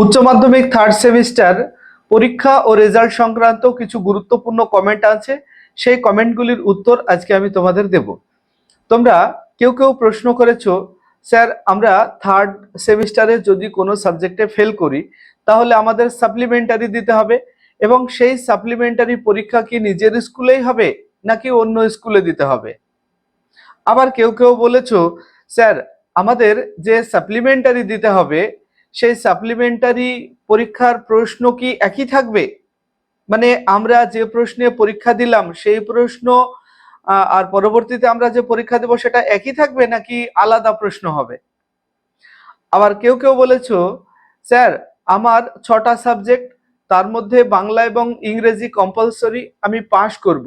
উচ্চ মাধ্যমিক third semester পরীক্ষা ও রেজাল্ট সংক্রান্ত কিছু গুরুত্বপূর্ণ কমেন্ট আছে। সেই কমেন্টগুলির উত্তর আজকে আমি তোমাদের দেব। তোমরা কেউ কেউ প্রশ্ন করেছ, স্যার, আমরা থার্ড সেমিস্টারে যদি কোনো সাবজেক্টে ফেল করি, তাহলে আমাদের সাপ্লিমেন্টারি দিতে হবে এবং সেই সাপ্লিমেন্টারি পরীক্ষা কি নিজের স্কুলেই হবে নাকি অন্য স্কুলে দিতে হবে? আবার কেউ কেউ বলেছ, স্যার, আমাদের যে সাপ্লিমেন্টারি দিতে হবে সেই সাপ্লিমেন্টারি পরীক্ষার প্রশ্ন কি একই থাকবে? মানে আমরা যে প্রশ্নে পরীক্ষা দিলাম, সেই প্রশ্ন আর পরবর্তীতে আমরা যে পরীক্ষা দেব সেটা একই থাকবে নাকি আলাদা প্রশ্ন হবে? আবার কেউ কেউ বলেছ, স্যার, আমার ছটা সাবজেক্ট, তার মধ্যে বাংলা এবং ইংরেজি কম্পালসরি আমি পাশ করব।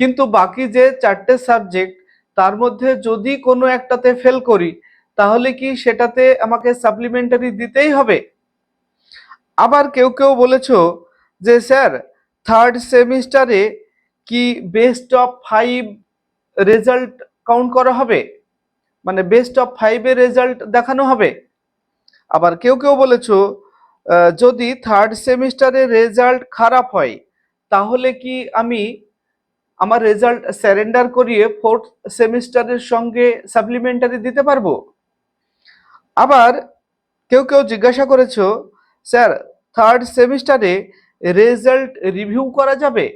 কিন্তু বাকি যে চারটে সাবজেক্ট, তার মধ্যে যদি কোনো একটাতে ফেল করি তাহলে কি সেটাতে আমাকে সাপ্লিমেন্টারি দিতেই হবে? আবার কেউ কেউ বলেছ যে, স্যার থার্ড সেমিস্টারে কি best of five result count করা হবে? মানে বেস্ট অফ ফাইভের রেজাল্ট দেখানো হবে? আবার কেউ কেউ বলেছ যদি থার্ড সেমিস্টারে রেজাল্ট খারাপ হয়, তাহলে কি আমি আমার রেজাল্ট স্যারেন্ডার করিয়ে ফোর্থ সেমিস্টারের সঙ্গে সাপ্লিমেন্টারি দিতে পারব? আবার কেউ কেউ জিজ্ঞাসা করেছ, স্যার থার্ড সেমিস্টারে রেজাল্ট রিভিউ করা যাবে?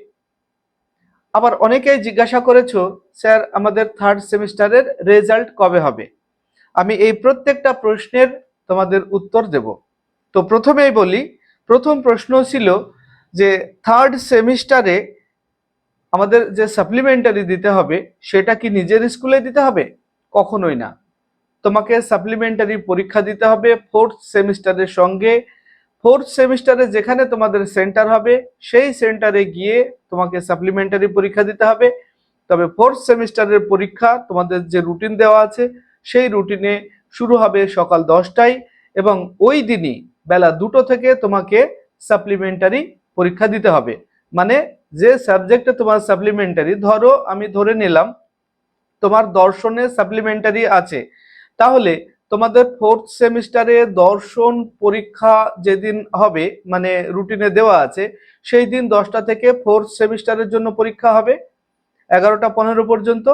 আবার অনেকেই জিজ্ঞাসা করেছ, স্যার, আমাদের থার্ড সেমিস্টারের রেজাল্ট কবে হবে? আমি এই প্রত্যেকটা প্রশ্নের তোমাদের উত্তর দেব। তো প্রথমেই বলি, প্রথম প্রশ্ন ছিল যে থার্ড সেমিস্টারে আমাদের যে সাপ্লিমেন্টারি দিতে হবে, সেটা কি নিজের স্কুলে দিতে হবে? কখনোই না। তোমাকে সাপ্লিমেন্টারি পরীক্ষা দিতে হবে ফোর্থ সেমিস্টারের সঙ্গে। ফোর্থ সেমিস্টারে যেখানে তোমাদের সেন্টার হবে, সেই সেন্টারে গিয়ে তোমাকে সাপ্লিমেন্টারি পরীক্ষা দিতে হবে। তবে ফোর্থ সেমিস্টারের পরীক্ষা তোমাদের যে রুটিন দেওয়া আছে, সেই রুটিনে শুরু হবে সকাল দশটায় এবং ওই দিনই বেলা দুটো থেকে তোমাকে সাপ্লিমেন্টারি পরীক্ষা দিতে হবে। মানে যে সাবজেক্টে তোমার সাপ্লিমেন্টারি ধরো আমি ধরে নিলাম তোমার দর্শনে সাপ্লিমেন্টারি আছে। তাহলে তোমাদের ফোর্থ সেমিস্টারে দর্শন পরীক্ষা যেদিন হবে মানে রুটিনে দেওয়া আছে, সেই দিন দশটা থেকে ফোর্থ সেমিস্টারের জন্য পরীক্ষা হবে, এগারোটা পনেরো পর্যন্ত।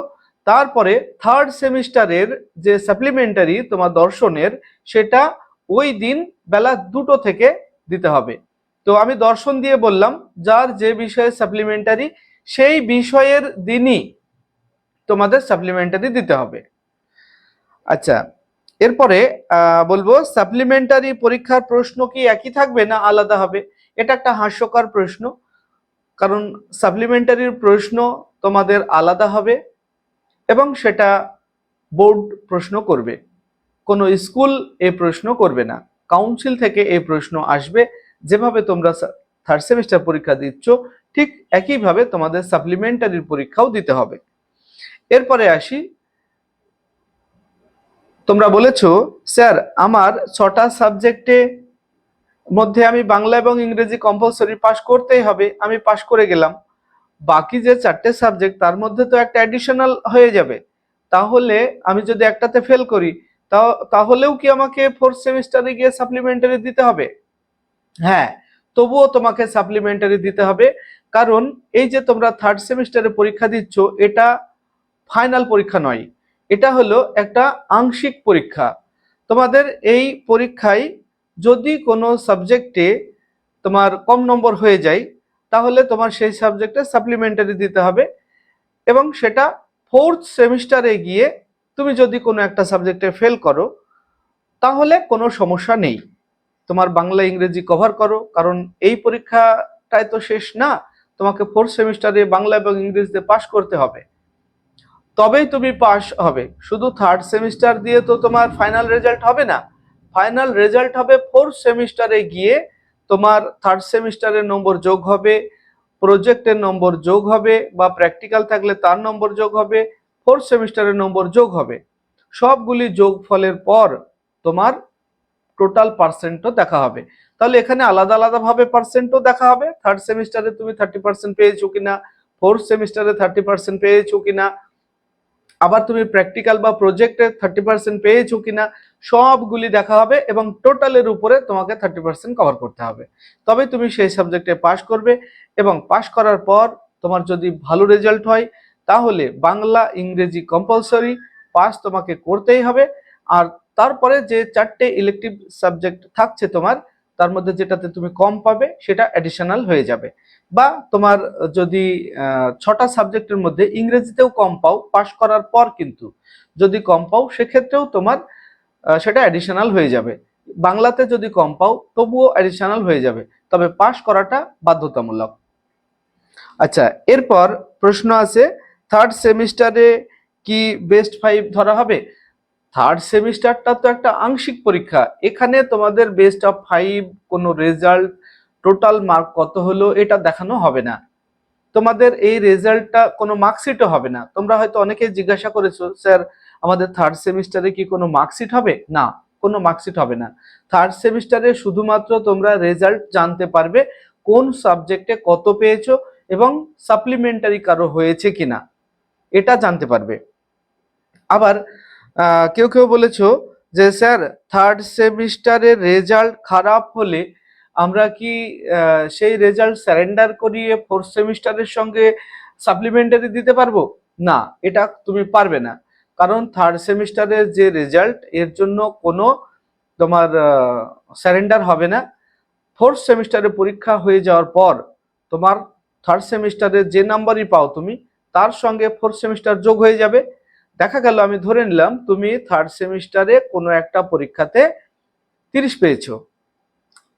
তারপরে থার্ড সেমিস্টারের যে সাপ্লিমেন্টারি তোমার দর্শনের, সেটা ওই দিন বেলা দুটো থেকে দিতে হবে। তো আমি দর্শন দিয়ে বললাম, যার যে বিষয়ে সাপ্লিমেন্টারি সেই বিষয়ের দিনই তোমাদের সাপ্লিমেন্টারি দিতে হবে। আচ্ছা এরপরে বলব সাপ্লিমেন্টারি পরীক্ষার প্রশ্ন কি একই থাকবে না আলাদা হবে? এটা একটা হাস্যকর প্রশ্ন। কারণ সাপ্লিমেন্টারির প্রশ্ন তোমাদের আলাদা হবে এবং সেটা বোর্ড প্রশ্ন করবে। কোনো স্কুল এ প্রশ্ন করবে না। কাউন্সিল থেকে এই প্রশ্ন আসবে। যেভাবে তোমরা থার্ড সেমিস্টার পরীক্ষা দিচ্ছ, ঠিক একইভাবে তোমাদের সাপ্লিমেন্টারির পরীক্ষাও দিতে হবে। এরপরে আসি তোমরা বলেছ, স্যার, আমার ছটা সাবজেক্টে মধ্যে আমি বাংলা এবং ইংরেজি কম্পালসরি পাস করতেই হবে, আমি পাস করে গেলাম। বাকি যে চারটে সাবজেক্ট তার মধ্যে তো একটা অ্যাডিশনাল হয়ে যাবে। তাহলে আমি যদি একটাতে ফেল করি তাহলেও কি আমাকে ফোর্থ সেমিস্টারে গিয়ে সাপ্লিমেন্টারি দিতে হবে? হ্যাঁ তবুও তোমাকে সাপ্লিমেন্টারি দিতে হবে, কারণ এই যে তোমরা থার্ড সেমিস্টারে পরীক্ষা দিচ্ছ, এটা ফাইনাল পরীক্ষা নয়। এটা হলো একটা আংশিক পরীক্ষা। তোমাদের এই পরীক্ষায় যদি কোনো সাবজেক্টে তোমার কম নম্বর হয়ে যায়, তাহলে তোমার সেই সাবজেক্টে সাপ্লিমেন্টারি দিতে হবে এবং সেটা ফোর্থ সেমিস্টারে গিয়ে তুমি যদি কোনো একটা সাবজেক্টে ফেল করো, তাহলে কোনো সমস্যা নেই। তোমার বাংলা, ইংরেজি কভার করো, কারণ এই পরীক্ষাটাই তো শেষ না। তোমাকে ফোর্থ সেমিস্টারে বাংলা এবং ইংরেজিতে পাশ করতে হবে। তবেই তুমি পাস হবে। শুধু থার্ড সেমিস্টার দিয়ে তো তোমার ফাইনাল রেজাল্ট হবে না। ফাইনাল রেজাল্ট হবে ফোর্থ সেমিস্টারে গিয়ে তোমার থার্ড সেমিস্টারের নম্বর যোগ হবে প্রজেক্টের নম্বর যোগ হবে বা প্র্যাকটিক্যাল থাকলে তার নম্বর যোগ হবে ফোর্থ সেমিস্টারের নম্বর যোগ হবে। সবগুলি যোগ ফলের পর তোমার টোটাল পার্সেন্টও দেখা হবে। তাহলে এখানে আলাদা আলাদা ভাবে পার্সেন্টও দেখা হবে। থার্ড সেমিস্টারে তুমি থার্টি পার্সেন্ট পেয়েছ কিনা? ফোর্থ সেমিস্টারে থার্টি পার্সেন্ট পেয়েছ কিনা? আবার তুমি প্র্যাকটিক্যাল বা প্রজেক্টে থার্টি পার্সেন্ট পেয়েছ কিনা, সবগুলি দেখা হবে এবং টোটালের উপরে তোমাকে থার্টি পার্সেন্ট কভার করতে হবে। তবে তুমি সেই সাবজেক্টে পাশ করবে এবং পাশ করার পর তোমার যদি ভালো রেজাল্ট হয়, তাহলে বাংলা, ইংরেজি কম্পালসরি পাস তোমাকে করতেই হবে। আর তারপরে যে চারটে ইলেকটিভ সাবজেক্ট থাকছে তোমার তার মধ্যে যেটাতে তুমি কম পাবে, সেটা অ্যাডিশনাল হয়ে যাবে। বা তোমার যদি ছটা সাবজেক্টের মধ্যে ইংরেজিতেও কম পাও, পাশ করার পর কিন্তু যদি কম পাও, সেক্ষেত্রেও তোমার সেটা অ্যাডিশনাল হয়ে যাবে। বাংলাতে যদি কম পাও, তবুও অ্যাডিশনাল হয়ে যাবে। তবে পাশ করাটা বাধ্যতামূলক। আচ্ছা এরপর প্রশ্ন আছে থার্ড সেমিস্টারে কি বেস্ট ফাইভ ধরা হবে? থার্ড সেমিস্টারটা তো একটা আংশিক পরীক্ষা। এখানে তোমাদের বেস্ট অফ ফাইভ কোনো রেজাল্ট টোটাল মার্ক কত হলো এটা দেখানো হবে না। তোমাদের এই রেজাল্টটা কোনো মার্কশিটও হবে না। তোমরা হয়তো অনেকে জিজ্ঞাসা করেছ, স্যার, আমাদের থার্ড সেমিস্টারে কি কোনো মার্কশিট হবে? না, কোনো মার্কশিট হবে না। থার্ড সেমিস্টারে শুধুমাত্র তোমরা রেজাল্ট জানতে পারবে কোন সাবজেক্টে কত পেয়েছ এবং সাপ্লিমেন্টারি কারও হয়েছে কিনা। এটা জানতে পারবে। আবার কেউ কেউ বলেছ যে, স্যার থার্ড সেমিস্টারের রেজাল্ট খারাপ হলে আমরা কি সেই রেজাল্ট স্যারেন্ডার করিয়ে ফোর্থ সেমিস্টারের সঙ্গে সাপ্লিমেন্টারি দিতে পারব? না, এটা তুমি পারবে না। কারণ থার্ড সেমিস্টারের যে রেজাল্ট এর জন্য কোনো তোমার স্যারেন্ডার হবে না। ফোর্থ সেমিস্টারে পরীক্ষা হয়ে যাওয়ার পর তোমার থার্ড সেমিস্টারে যে নাম্বারই পাও তুমি, তার সঙ্গে ফোর্থ সেমিস্টার যোগ হয়ে যাবে। দেখা গেল, আমি ধরে নিলাম তুমি থার্ড সেমিস্টারে কোনো একটা পরীক্ষাতে তিরিশ পেয়েছ।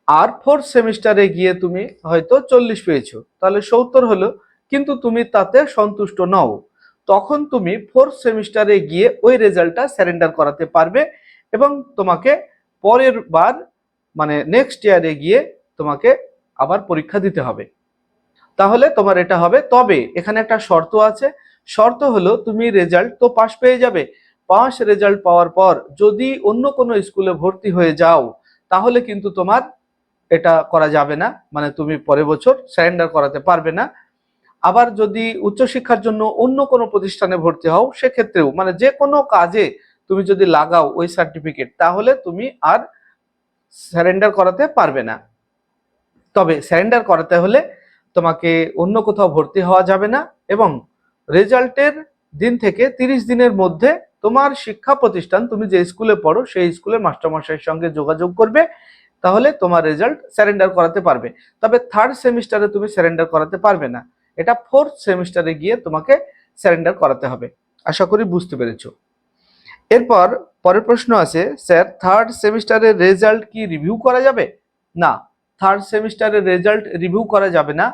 আর ফোর্থ সেমিস্টারে গিয়ে তুমি হয়তো চল্লিশ পেয়েছ। তাহলে সত্তর হলো, কিন্তু তুমি তাতে সন্তুষ্ট নও। তখন তুমি ফোর্থ সেমিস্টারে গিয়ে ওই রেজাল্টটা স্যারেন্ডার করাতে পারবে এবং তোমাকে পরের বার মানে নেক্সট ইয়ারে গিয়ে তোমাকে আবার পরীক্ষা দিতে হবে। তাহলে তোমার এটা হবে। তবে এখানে একটা শর্ত আছে। শর্ত হলো তুমি রেজাল্ট তো পাস পেয়ে যাবে। পাস রেজাল্ট পাওয়ার পর যদি অন্য কোনো স্কুলে ভর্তি হয়ে যাও, তাহলে কিন্তু তোমার এটা করা যাবে না। মানে তুমি পরের বছর স্যারেন্ডার করাতে পারবে না। আবার যদি উচ্চশিক্ষার জন্য অন্য কোনো প্রতিষ্ঠানে ভর্তি হও, সেক্ষেত্রেও মানে যে কোনো কাজে তুমি যদি লাগাও ওই সার্টিফিকেট তাহলে তুমি আর স্যারেন্ডার করাতে পারবে না। তবে স্যারেন্ডার করাতে হলে তোমাকে অন্য কোথাও ভর্তি হওয়া যাবে না এবং রেজাল্টের দিন থেকে তিরিশ দিনের মধ্যে তোমার শিক্ষা প্রতিষ্ঠান, তুমি যে স্কুলে পড়ো, সেই স্কুলের মাস্টারমশাইয়ের সঙ্গে যোগাযোগ করবে, তাহলে তোমার রেজাল্ট স্যারেন্ডার করাতে পারবে। তবে থার্ড সেমিস্টারে তুমি স্যারেন্ডার করাতে পারবে না। এটা ফোর্থ সেমিস্টারে গিয়ে তোমাকে স্যারেন্ডার করাতে হবে। আশা করি বুঝতে পেরেছ। এরপর পরের প্রশ্ন আছে, স্যার থার্ড সেমিস্টারের রেজাল্ট কি রিভিউ করা যাবে? না। থার্ড সেমিস্টারের রেজাল্ট রিভিউ করা যাবে না।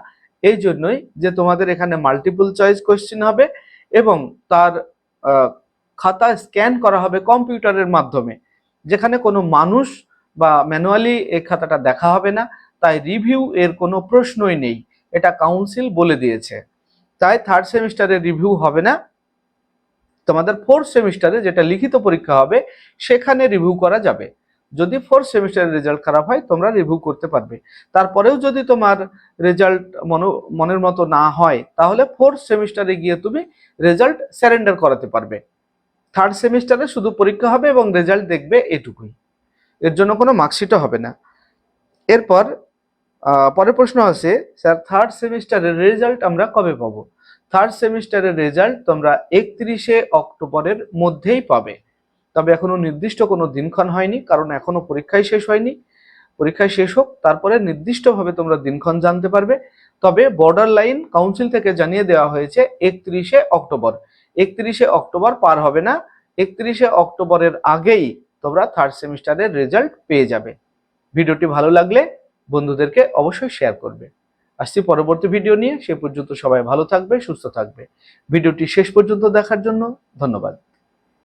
এই জন্যই যে তোমাদের এখানে মাল্টিপল চয়েস কোশ্চেন হবে এবং তার খাতা স্ক্যান করা হবে কম্পিউটারের মাধ্যমে। যেখানে কোনো মানুষ বা ম্যানুয়ালি এই খাতাটা দেখা হবে না, তাই রিভিউ এর কোনো প্রশ্নই নেই। এটা কাউন্সিল বলে দিয়েছে। তাই থার্ড সেমিস্টারে রিভিউ হবে না। তোমাদের ফোর্থ সেমিস্টারে যেটা লিখিত পরীক্ষা হবে, সেখানে রিভিউ করা যাবে। যদি ফোর্থ সেমিস্টারের রেজাল্ট খারাপ হয়, তোমরা রিভিউ করতে পারবে। তারপরেও যদি তোমার রেজাল্ট মনো, মনের মতো না হয়, তাহলে ফোর্থ সেমিস্টারে গিয়ে তুমি রেজাল্ট স্যারেন্ডার করাতে পারবে। থার্ড সেমিস্টারে শুধু পরীক্ষা হবে এবং রেজাল্ট দেখবে এটুকুই। এর জন্য কোনো মার্কশিটও হবে না। এরপর পরের প্রশ্ন আছে স্যার থার্ড সেমিস্টারের রেজাল্ট আমরা কবে পাবো? থার্ড সেমিস্টারের রেজাল্ট তোমরা একত্রিশে অক্টোবরের মধ্যেই পাবে। তবে এখনও নির্দিষ্ট কোনো দিনক্ষণ হয়নি, কারণ এখনও পরীক্ষাই শেষ হয়নি। পরীক্ষায় শেষ হোক, তারপরে নির্দিষ্টভাবে তোমরা দিনক্ষণ জানতে পারবে। তবে বর্ডার লাইন কাউন্সিল থেকে জানিয়ে দেওয়া হয়েছে, একত্রিশে অক্টোবর। একত্রিশে অক্টোবর পার হবে না, একত্রিশে অক্টোবরের আগেই তোমরা থার্ড সেমিস্টারের রেজাল্ট পেয়ে যাবে। ভিডিওটি ভালো লাগলে বন্ধুদেরকে অবশ্যই শেয়ার করবে। আসছি পরবর্তী ভিডিও নিয়ে, সে পর্যন্ত সবাই ভালো থাকবে, সুস্থ থাকবে। ভিডিওটি শেষ পর্যন্ত দেখার জন্য ধন্যবাদ।